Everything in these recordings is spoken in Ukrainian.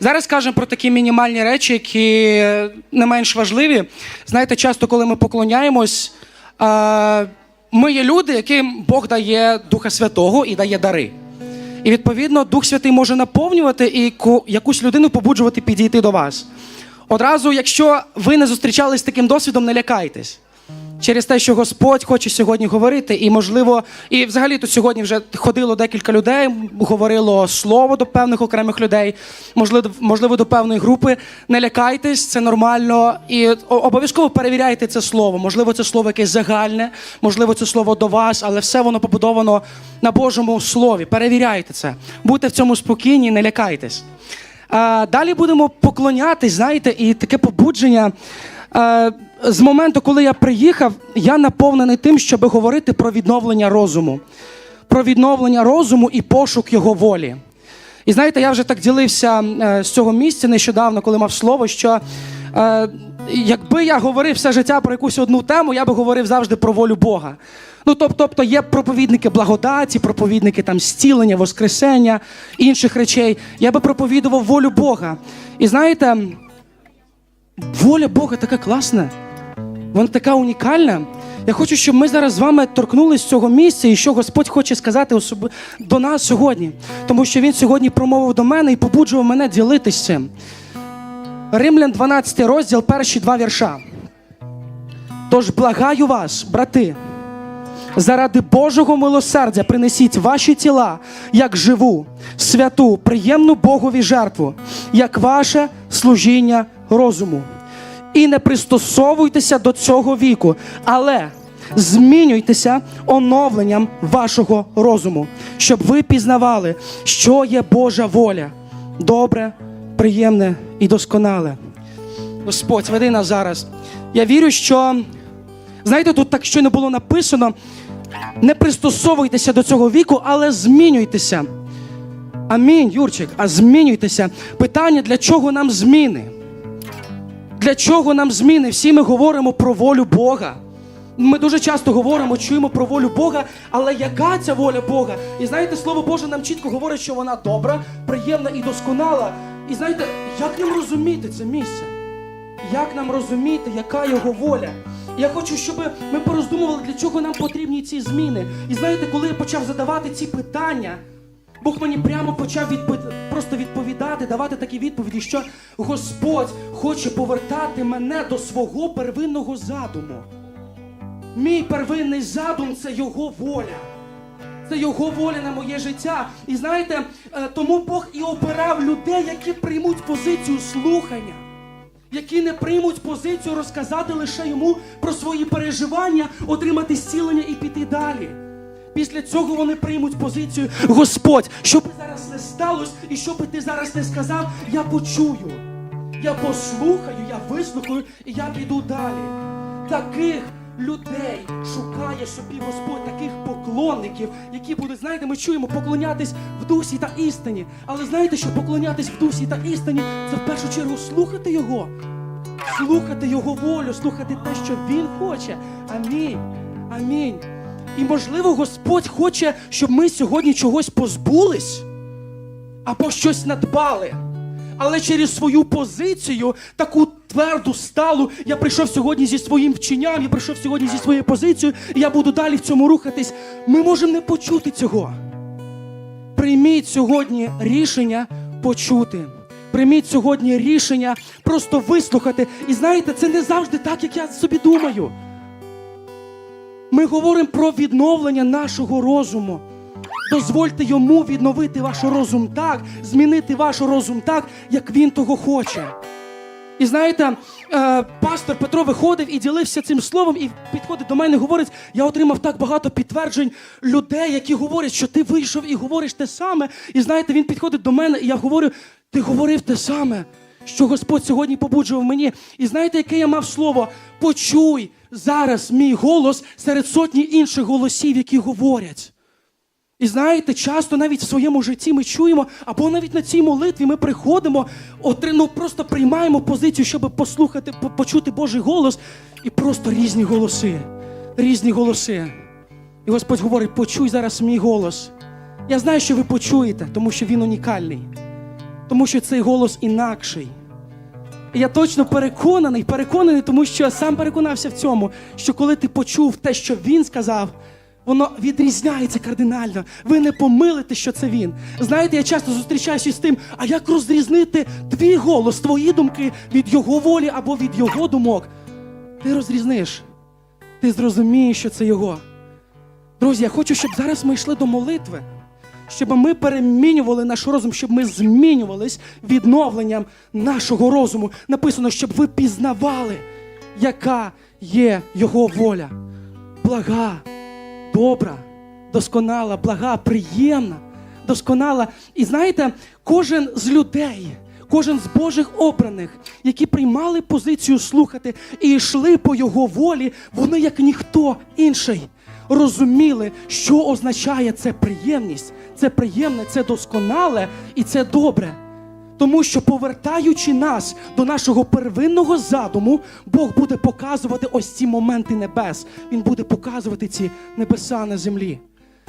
Зараз скажемо про такі мінімальні речі, які не менш важливі. Знаєте, часто, коли ми поклоняємось, ми є люди, яким Бог дає Духа Святого і дає дари. І відповідно Дух Святий може наповнювати і якусь людину побуджувати підійти до вас. Одразу, якщо ви не зустрічались з таким досвідом, не лякайтесь. Через те, що Господь хоче сьогодні говорити, і можливо, і взагалі тут сьогодні вже ходило декілька людей, говорило слово до певних окремих людей, можливо, можливо, до певної групи. Не лякайтесь, це нормально. І обов'язково перевіряйте це слово. Можливо, це слово якесь загальне, можливо, це слово до вас, але все воно побудовано на Божому слові. Перевіряйте це. Будьте в цьому спокійні, не лякайтесь. Далі будемо поклонятись, знаєте, і таке побудження. З моменту, коли я приїхав, я наповнений тим, щоб говорити про відновлення розуму, про відновлення розуму і пошук його волі. І знаєте, я вже так ділився е, з цього місця нещодавно, коли мав слово, що е, якби я говорив все життя про якусь одну тему, я би говорив завжди про волю Бога. Ну, тобто є проповідники благодаті, проповідники там зцілення, воскресення, інших речей. Я би проповідував волю Бога. І знаєте, воля Бога така класна, вона така унікальна. Я хочу, щоб ми зараз з вами торкнулись цього місця і що Господь хоче сказати особи... до нас сьогодні. Тому що Він сьогодні промовив до мене і побуджував мене ділитись цим. Римлян 12 розділ, перші два вірша. Тож благаю вас, брати, заради Божого милосердя принесіть ваші тіла як живу, святу, приємну Богові жертву, як ваше служіння розуму. І не пристосовуйтеся до цього віку, але змінюйтеся оновленням вашого розуму, щоб ви пізнавали, що є Божа воля, добре, приємне і досконале. Господь, веди нас зараз. Я вірю, що Знаєте, тут так щойно було написано: не пристосовуйтеся до цього віку, але змінюйтеся. Амінь, Юрчик, а змінюйтеся. Питання, для чого нам зміни? Для чого нам зміни? Всі ми говоримо про волю Бога. Ми дуже часто говоримо, чуємо про волю Бога, але яка ця воля Бога? І знаєте, Слово Боже нам чітко говорить, що вона добра, приємна і досконала. І знаєте, як нам розуміти це місце? Як нам розуміти, яка його воля? Я хочу, щоб ми пороздумували, для чого нам потрібні ці зміни. І знаєте, коли я почав задавати ці питання, Бог мені прямо почав відпо... просто відповідати, давати такі відповіді, що Господь хоче повертати мене до свого первинного задуму. Мій первинний задум це його воля. Це його воля на моє життя. І знаєте, е, тому Бог і обирав людей, які приймуть позицію слухання, які не приймуть позицію розказати лише йому про свої переживання, отримати зцілення і піти далі. Після цього вони приймуть позицію Господь, що би зараз не сталося, і що би ти зараз не сказав, я почую. Я послухаю, я вислухаю і я піду далі. Таких людей шукає собі Господь, таких поклонників, які будуть, знаєте, ми чуємо поклонятись в дусі та істині. Але знаєте, що поклонятись в дусі та істині це в першу чергу слухати Його, слухати Його волю, слухати те, що Він хоче. Амінь. Амінь. І можливо, Господь хоче, щоб ми сьогодні чогось позбулись або щось надбали. Але через свою позицію, таку тверду сталу, я прийшов сьогодні зі своїм вченням, я прийшов сьогодні зі своєю позицією, і я буду далі в цьому рухатись. Ми можемо не почути цього. Прийміть сьогодні рішення почути. Прийміть сьогодні рішення просто вислухати. І знаєте, це не завжди так, як я собі думаю. Ми говоримо про відновлення нашого розуму. Дозвольте йому відновити ваш розум так, змінити ваш розум так, як він того хоче. І знаєте, е, пастор Петро виходив і ділився цим словом, і підходить до мене і говорить: я отримав так багато підтверджень людей, які говорять, що ти вийшов і говориш те саме. І знаєте, він підходить до мене, і я говорю: ти говорив те саме, що Господь сьогодні побуджував мені. І знаєте, яке я мав слово? Почуй зараз мій голос серед сотні інших голосів, які говорять. І знаєте, часто навіть в своєму житті ми чуємо, або навіть на цій молитві ми приходимо, ну, просто приймаємо позицію, щоб послухати, почути Божий голос, і просто різні голоси, різні голоси. І Господь говорить: почуй зараз мій голос. Я знаю, що ви почуєте, тому що він унікальний. Тому що цей голос інакший. Я точно переконаний, переконаний, тому що я сам переконався в цьому, що коли ти почув те, що він сказав, воно відрізняється кардинально. Ви не помилите, що це він. Знаєте, я часто зустрічаюся з тим, а як розрізнити твій голос, твої думки від його волі або від його думок? Ти розрізниш. Ти зрозумієш, що це його. Друзі, я хочу, щоб зараз ми йшли до молитви, щоб ми перемінювали наш розум, щоб ми змінювались відновленням нашого розуму. Написано, щоб ви пізнавали, яка є його воля. Блага, добра, досконала, блага, приємна, досконала. І знаєте, кожен з людей. Кожен з Божих обраних, які приймали позицію слухати і йшли по його волі, вони, як ніхто інший, розуміли, що означає це приємність, це приємне, це досконале і це добре. Тому що, повертаючи нас до нашого первинного задуму, Бог буде показувати ось ці моменти небес. Він буде показувати ці небеса на землі.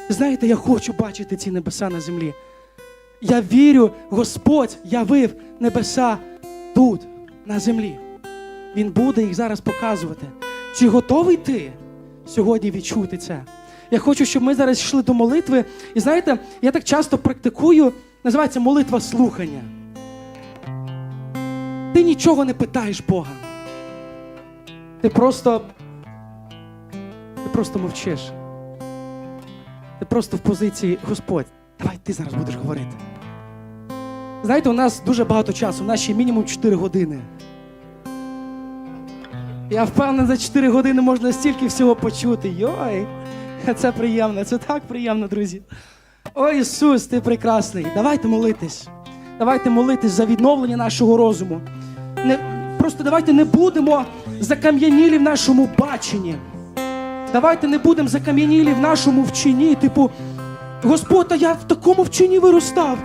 Знаєте, я хочу бачити ці небеса на землі. Я вірю, Господь явив небеса тут, на землі. Він буде їх зараз показувати. Чи готовий ти сьогодні відчути це? Я хочу, щоб ми зараз йшли до молитви. І знаєте, я так часто практикую, називається молитва слухання. Ти нічого не питаєш Бога. Ти просто. Ти просто мовчиш. Ти просто в позиції Господь. Давай ти зараз будеш говорити. Знаєте, у нас дуже багато часу, у нас ще мінімум 4 години. Я впевнений, за 4 години можна стільки всього почути. Йой! Це приємно, це так приємно, друзі. О, Ісус, ти прекрасний. Давайте молитись. Давайте молитись за відновлення нашого розуму. Не, просто давайте не будемо закам'янілі в нашому баченні. Давайте не будемо закам'янілі в нашому вченні. Типу, Господь, я в такому вченні виростав.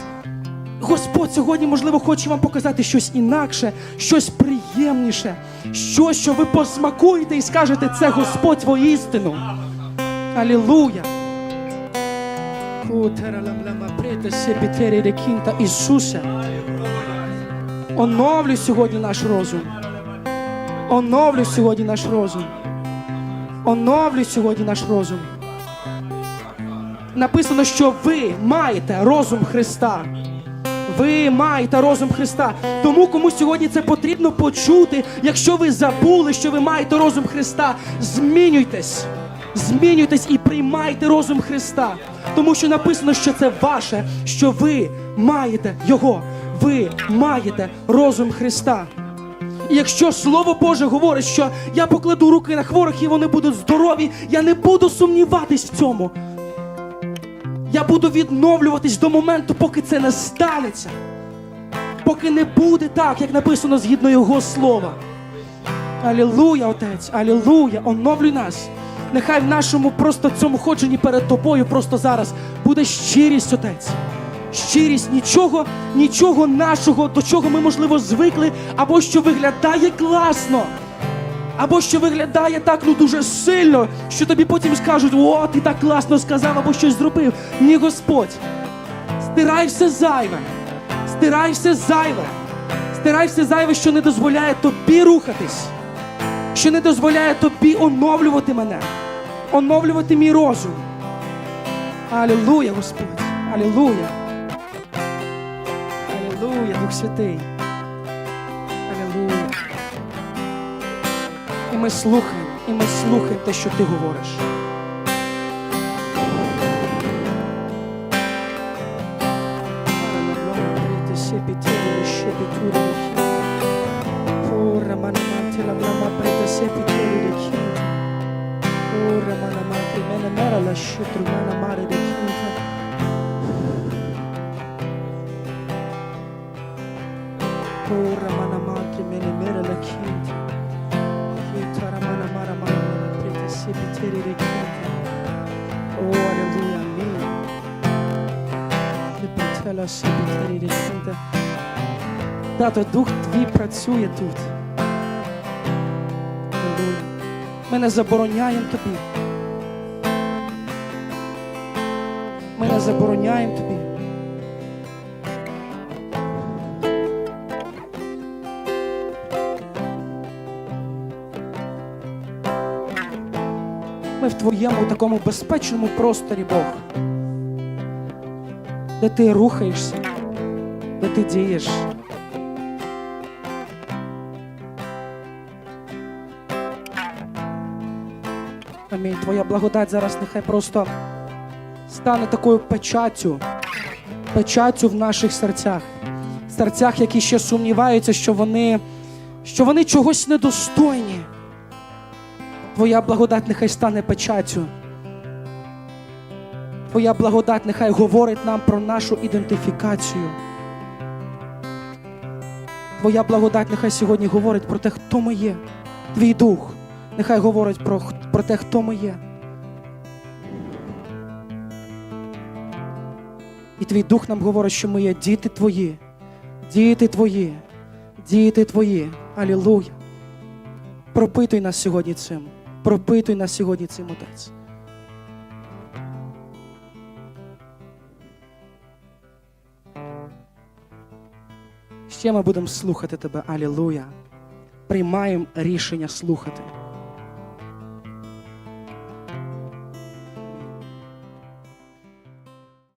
Господь сьогодні, можливо, хоче вам показати щось інакше, щось приємніше, щось, що ви посмакуєте і скажете, це Господь воістину. Алілуя! Ісусе, оновлюй сьогодні наш розум. Оновлюй сьогодні наш розум. Оновлюй сьогодні наш розум. Написано, що ви маєте розум Христа. Ви маєте розум Христа. Тому кому сьогодні це потрібно почути, якщо ви забули, що ви маєте розум Христа, змінюйтесь. Змінюйтесь і приймайте розум Христа. Тому що написано, що це ваше, що ви маєте Його. Ви маєте розум Христа. І якщо Слово Боже говорить, що я покладу руки на хворих і вони будуть здорові, я не буду сумніватись в цьому. Я буду відновлюватись до моменту, поки це не станеться. Поки не буде так, як написано згідно Його слова. Алілуя, Отець, Алілуя, оновлюй нас. Нехай в нашому просто цьому ходженні перед тобою просто зараз буде щирість, Отець. Щирість, нічого, нічого нашого, до чого ми, можливо, звикли, або що виглядає класно, або що виглядає так ну дуже сильно, що тобі потім скажуть, о, ти так класно сказав, або щось зробив. Ні, Господь. Стирай все зайве, стирай все зайве, стирай все зайве, що не дозволяє тобі рухатись, що не дозволяє тобі оновлювати мене, оновлювати мій розум. Алілуя, Господь, Алілуя. Алілуя, Дух Святий. Ми слухаємо, і ми слухаємо те, що ти говориш. Ora manamante la blama preta sepi tele de Тато, дух твій працює тут. Ми не забороняємо тобі. Ми не забороняємо тобі. Ми в твоєму такому безпечному просторі Бог де ти рухаєшся, де ти дієш. Амінь. Твоя благодать зараз нехай просто стане такою печаттю, печаттю в наших серцях, серцях, які ще сумніваються, що вони, що вони чогось недостойні. Твоя благодать нехай стане печаттю. Твоя благодать нехай говорить нам про нашу ідентифікацію. Твоя благодать нехай сьогодні говорить про те, хто ми є. Твій дух нехай говорить про, про те, хто ми є. І твій дух нам говорить, що ми є діти твої, діти твої, діти твої. Алілуя. Пропитуй нас сьогодні цим. Пропитуй нас сьогодні цим, Отець. Ще ми будемо слухати тебе, Алілуя. Приймаємо рішення слухати.